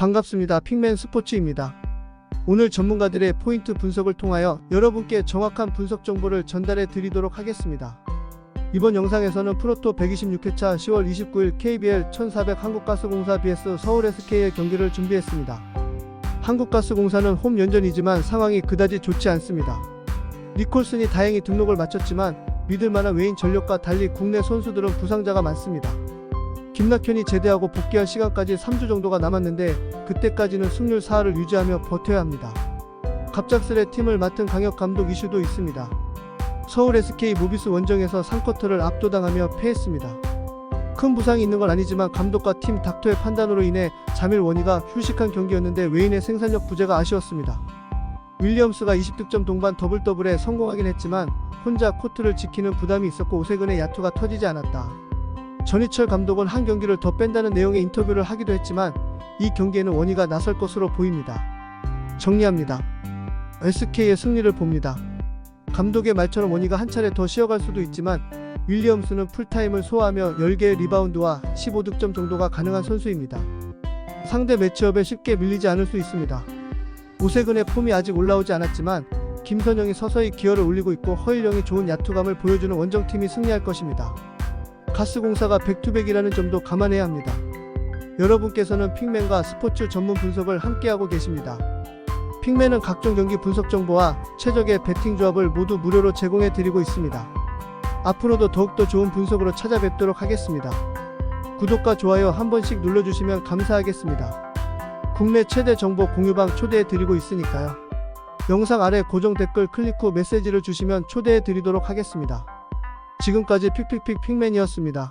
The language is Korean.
반갑습니다. 핑맨 스포츠입니다. 오늘 전문가들의 포인트 분석을 통하여 여러분께 정확한 분석 정보를 전달해 드리도록 하겠습니다. 이번 영상에서는 프로토 126회차 10월 29일 KBL 1400 한국가스공사 vs 서울 SK의 경기를 준비했습니다. 한국가스공사는 홈 연전이지만 상황이 그다지 좋지 않습니다. 니콜슨이 다행히 등록을 마쳤지만 믿을 만한 외인 전력과 달리 국내 선수들은 부상자가 많습니다. 김낙현이 제대하고 복귀할 시간까지 3주 정도가 남았는데 그때까지는 승률 4할을 유지하며 버텨야 합니다. 갑작스레 팀을 맡은 강혁 감독 이슈도 있습니다. 서울 SK 모비스 원정에서 3쿼터를 압도당하며 패했습니다. 큰 부상이 있는 건 아니지만 감독과 팀 닥터의 판단으로 인해 자밀 원희가 휴식한 경기였는데 외인의 생산력 부재가 아쉬웠습니다. 윌리엄스가 20득점 동반 더블 더블에 성공하긴 했지만 혼자 코트를 지키는 부담이 있었고 오세근의 야투가 터지지 않았다. 전희철 감독은 한 경기를 더 뺀다는 내용의 인터뷰를 하기도 했지만 이 경기에는 원희가 나설 것으로 보입니다. 정리합니다. SK의 승리를 봅니다. 감독의 말처럼 원희가 한 차례 더 쉬어갈 수도 있지만 윌리엄스는 풀타임을 소화하며 10개의 리바운드와 15득점 정도가 가능한 선수입니다. 상대 매치업에 쉽게 밀리지 않을 수 있습니다. 오세근의 폼이 아직 올라오지 않았지만 김선영이 서서히 기어를 올리고 있고 허일영이 좋은 야투감을 보여주는 원정팀이 승리할 것입니다. 가스공사가 백투백이라는 점도 감안해야 합니다. 여러분께서는 핑맨과 스포츠 전문 분석을 함께하고 계십니다. 핑맨은 각종 경기 분석 정보와 최적의 배팅 조합을 모두 무료로 제공해 드리고 있습니다. 앞으로도 더욱더 좋은 분석으로 찾아뵙도록 하겠습니다. 구독과 좋아요 한 번씩 눌러주시면 감사하겠습니다. 국내 최대 정보 공유방 초대해 드리고 있으니까요. 영상 아래 고정 댓글 클릭 후 메시지를 주시면 초대해 드리도록 하겠습니다. 지금까지 픽픽픽 픽맨이었습니다.